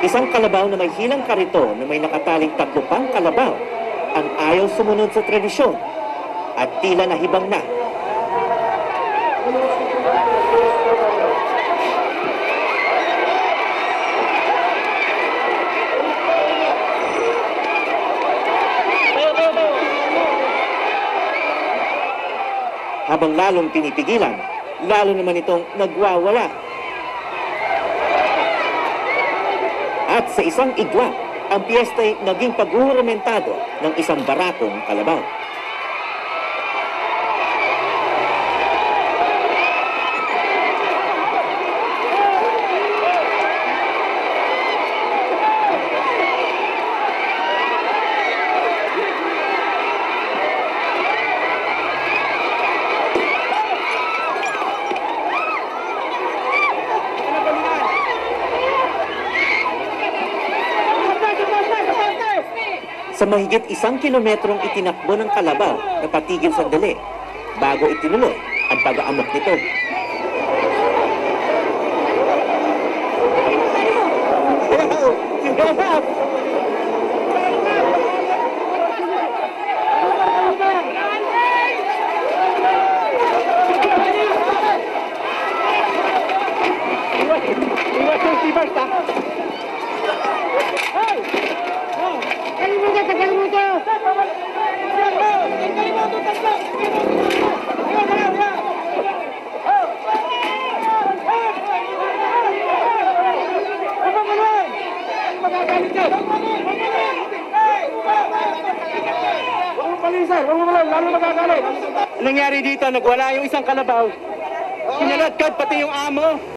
Isang kalabaw na may hilang karito na may nakataling tatlo pang kalabaw ang ayaw sumunod sa tradisyon at tila nahibang na. Habang lalong pinipigilan, lalo naman itong nagwawala. At sa isang igwa, ang piyesta'y naging paghuramentado ng isang barakong kalabaw. Sa mahigit isang kilometrong itinakbo ng kalabaw na patigil sandali bago itinuloy ang pag-aamok nito. Kalimutan, Nangyari dito, nagwala yung isang kalabaw. Kinaladkad pati yung amo.